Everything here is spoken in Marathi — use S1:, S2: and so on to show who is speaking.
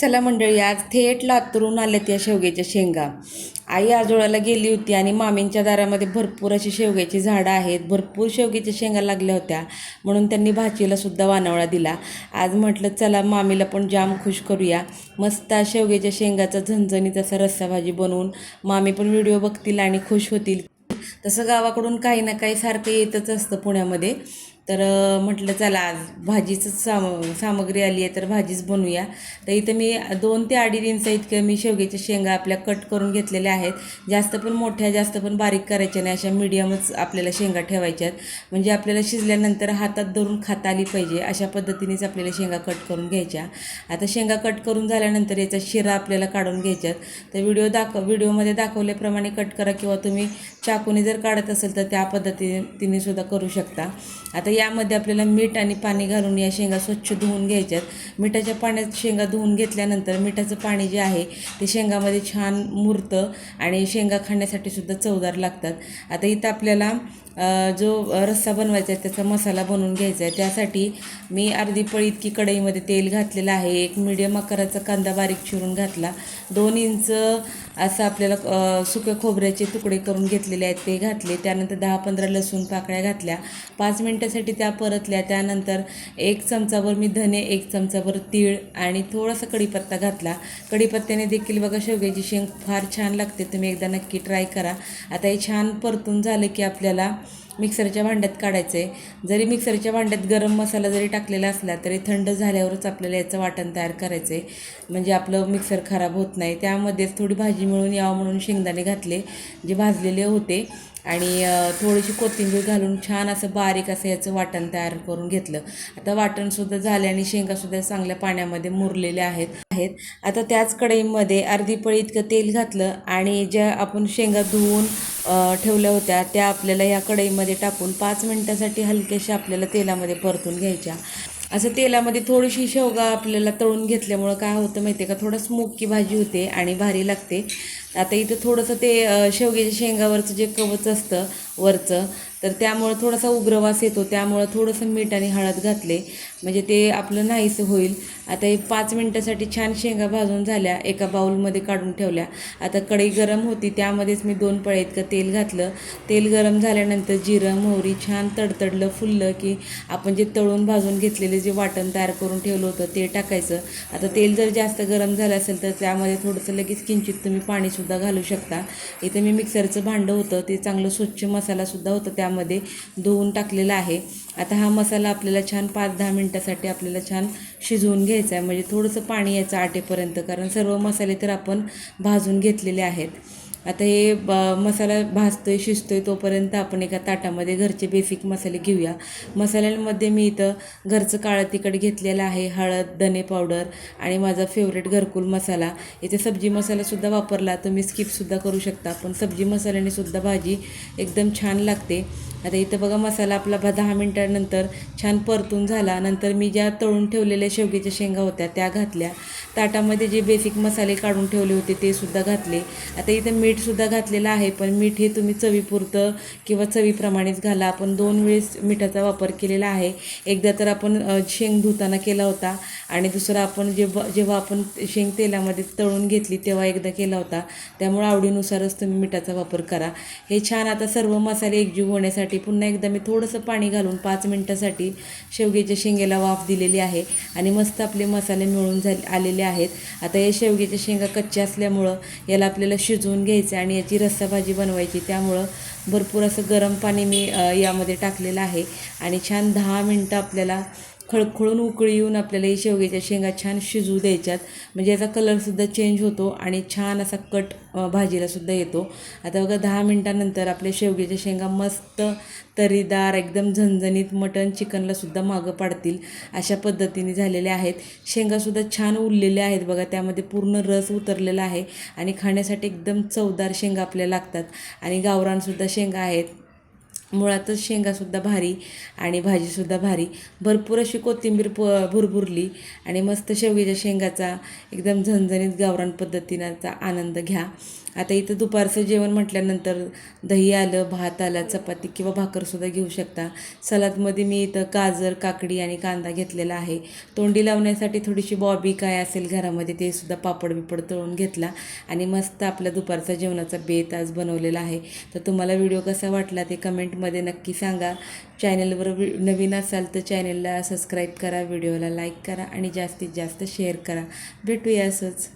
S1: चला मंडळी आज थेट लातरून आल्या त्या शेवग्याच्या शेंगा. आई आजोळाला गेली होती आणि मामींच्या दारामध्ये भरपूर अशी शेवग्याची झाडं आहेत. भरपूर शेवग्याच्या शेंगा लागल्या होत्या. म्हणून त्यांनी भाचीला सुद्धा वानवळा दिला. आज म्हटलं चला मामीला पण जाम खुश करूया. मस्त शेवग्याच्या शेंगाचा झणझणीत असा रस्सा भाजी बनवून मामी पण व्हिडिओ बघतील आणि खुश होतील. तसं गावाकडून काही ना काही सारखं येतच असतं पुण्यामध्ये. तर म्हटलं चला आज भाजीचं साम सामग्री आली आहे तर भाजीच बनवूया. तर इथं मी दोन ते अडीच इंच इतकं मी शेवग्याच्या शेंगा आपल्या कट करून घेतलेल्या आहेत. जास्त पण मोठ्या जास्त पण बारीक करायच्या नाही अशा मीडियमच आपल्याला शेंगा ठेवायच्यात. म्हणजे आपल्याला शिजल्यानंतर हातात धरून खाता आली पाहिजे अशा पद्धतीनेच आपल्याला शेंगा कट करून घ्यायच्या. आता शेंगा कट करून झाल्यानंतर याचा शिरा आपल्याला काढून घ्यायच्यात. तर व्हिडिओ दाखव व्हिडिओमध्ये दाखवल्याप्रमाणे कट करा किंवा तुम्ही चाकूने जर काढत असेल तर त्या पद्धतीने तिने सुद्धा करू शकता. आता यामध्ये आपल्याला मीठ आणि पाणी घालून या शेंगा स्वच्छ धुवून घ्यायच्यात. मिठाच्या पाण्यात शेंगा धुवून घेतल्यानंतर मिठाचं पाणी जे आहे ते शेंगामध्ये छान मुरतं आणि शेंगा खाण्यासाठी सुद्धा चवदार लागतात. आता इथं आपल्याला जो रस्सा बनवायचा आहे त्याचा मसाला बनवून घ्यायचा आहे. त्यासाठी मी अर्धी पळी इतकी कढईमध्ये तेल घातलेलं आहे. एक मिडियम आकाराचा कांदा बारीक चिरून घातला. दोन इंच असं आपल्याला सुक्या खोबऱ्याचे तुकडे करून घेतलेले आहेत ते घातले. त्यानंतर दहा पंधरा लसूण पाकळ्या घातल्या. पाच मिनटासाठी त्या परतल्या. त्यानंतर एक चमचाभर मी धने एक चमचाभर तीळ आणि थोडासा कढीपत्ता घातला. कढीपत्त्याने देखील बघा शेवग्याची शेंग फार छान लागते. तुम्ही एकदा नक्की ट्राय करा. आता हे छान परतून झालं की आपल्याला मिक्सरच्या भांड्यात काढायचं. आहे जरी मिक्सरच्या भांड्यात गरम मसाला जरी टाकलेला असला तरी थंड झाल्यावरच आपल्याला याचं वाटण तयार करायचं. आहे म्हणजे आपलं मिक्सर खराब होत नाही. त्यामध्येच थोडी भाजी मिळून यावं म्हणून शेंगदाणे घातले जे भाजलेले होते. आणि थोडीशी कोथिंबीर घालून छान असं बारीक असं याचं वाटण तयार करून घेतलं. आता वाटणसुद्धा झाले आणि शेंगासुद्धा चांगल्या पाण्यामध्ये मुरलेल्या आहेत. आहेत. आता त्याच कढईमध्ये अर्धी पळी इतकं तेल घातलं आणि ज्या आपण शेंगा धुवून ठेवल्या होत्या त्या आपल्याला या कढईमध्ये टाकून पाच मिनटासाठी हलक्याशा आपल्याला तेलामध्ये परतून घ्यायच्या. असं तेलामध्ये थोडीशी शेवगा आपल्याला तळून घेतल्यामुळं काय होतं माहिती आहे का? थोडं स्मोकी भाजी होते आणि भारी लागते. आता इथं थोडंसं ते शेवग्याच्या शेंगावरचं जे कवच असतं वरचं तर त्यामुळं थोडासा उग्रवास येतो त्यामुळं थोडंसं मीठ आणि हळद घातले. म्हणजे ते आपलं नाहीसं होईल. आता हे पाच मिनटासाठी छान शेंगा भाजून झाल्या एका बाऊलमध्ये काढून ठेवल्या. आता कढई गरम होती त्यामध्येच मी दोन पळ्या इतकं तेल घातलं. तेल गरम झाल्यानंतर जिरं मोहरी छान तडतडलं फुललं की आपण जे तळून भाजून घेतलेले जे वाटण तयार करून ठेवलं होतं ते टाकायचं. आता तेल जर जास्त गरम झालं असेल तर त्यामध्ये थोडंसं लगेच किंचित तुम्ही पाणीसुद्धा घालू शकता. इथं मी मिक्सरचं भांडं होतं ते चांगलं स्वच्छ मसालासुद्धा होतं त्या त्यामध्ये धुवून टाकलेला आहे. आता हा मसाला आपल्याला छान पाच दहा मिनटासाठी आपल्याला छान शिजवून घ्यायचा आहे. म्हणजे थोडंसं पाणी यायचं आटेपर्यंत कारण सर्व मसाले तर आपण भाजून घेतलेले आहेत. आता हे ब मसाला भाजतो आहे शिजतो आहे तोपर्यंत आपण एका ताटामध्ये घरचे बेसिक मसाले घेऊया. मसाल्यांमध्ये मी इथं घरचं काळं तिखट घेतलेलं आहे हळद धने पावडर आणि माझा फेवरेट घरकुल मसाला. इथे सब्जी मसालासुद्धा वापरला तुम्ही स्किपसुद्धा करू शकता. पण सब्जी मसाल्याने सुद्धा भाजी एकदम छान लागते. आता इथं बघा मसाला आपला बा दहा मिनटानंतर छान परतून झाला. नंतर मी ज्या तळून ठेवलेल्या शेवग्याच्या शेंगा होत्या त्या घातल्या. ताटामध्ये जे बेसिक मसाले काढून ठेवले होते ते सुद्धा घातले. आता इथं मीठसुद्धा घातलेलं आहे पण मीठ हे तुम्ही चवीपुरतं किंवा चवीप्रमाणेच घाला. आपण दोन वेळेस मिठाचा वापर केलेला आहे. एकदा तर आपण शेंग धुताना केला होता आणि दुसरा आपण जेव्हा जेव्हा आपण शेंग तेलामध्ये तळून घेतली तेव्हा एकदा केला होता. त्यामुळे आवडीनुसारच तुम्ही मिठाचा वापर करा. हे छान आता सर्व मसाले एकजीव होण्यासाठी पुन्हा एकदा मी थोडंसं पाणी घालून पाच मिनटासाठी शेवग्याच्या शेंगेला वाफ दिलेली आहे आणि मस्त आपले मसाले मिळून झाले आलेले आहेत. आता या शेवग्याच्या शेंगा कच्च्या असल्यामुळं याला आपल्याला शिजवून घ्यायचं आणि याची रस्सा भाजी बनवायची त्यामुळं भरपूर असं गरम पाणी मी यामध्ये टाकलेलं आहे. आणि छान दहा मिनटं आपल्याला खळखळून उकळी येऊन आपल्याला ही शेवग्याच्या शेंगा छान शिजू द्यायच्यात. म्हणजे याचा कलरसुद्धा चेंज होतो आणि छान असा कट भाजीलासुद्धा येतो. आता बघा दहा मिनटानंतर आपल्या शेवग्याच्या शेंगा मस्त तरीदार एकदम झणझणीत मटण चिकनलासुद्धा मागं पाडतील अशा पद्धतीने झालेल्या आहेत. शेंगासुद्धा छान उरलेल्या आहेत बघा त्यामध्ये पूर्ण रस उतरलेला आहे आणि खाण्यासाठी एकदम चवदार शेंगा आपल्याला लागतात. आणि गावरानसुद्धा शेंगा आहेत. मुळातच शेंगासुद्धा भारी आणि भाजीसुद्धा भारी. भरपूर अशी कोथिंबीर प भुरभुरली आणि मस्त शेवग्याच्या शेंगाचा एकदम झणझणीत गावरान पद्धतीनाचा आनंद घ्या. आता इथं दुपारचं जेवण म्हटल्यानंतर दही आलं भात आला चपाती किंवा भाकरसुद्धा घेऊ शकता. सलादमध्ये मी इथं गाजर काकडी आणि कांदा घेतलेला आहे. तोंडी लावण्यासाठी थोडीशी बॉबी काय असेल घरामध्ये ते सुद्धा पापड बिपड तळून घेतला आणि मस्त आपला दुपारचा जेवणाचा बेत आज बनवलेला आहे. तर तुम्हाला व्हिडिओ कसा वाटला ते कमेंट कमेंटमध्ये नक्की सांगा. चॅनलवर वि- नवीन असाल तर चॅनलला सबस्क्राईब करा व्हिडिओला लाईक करा आणि जास्तीत जास्त शेअर करा. भेटूया असंच.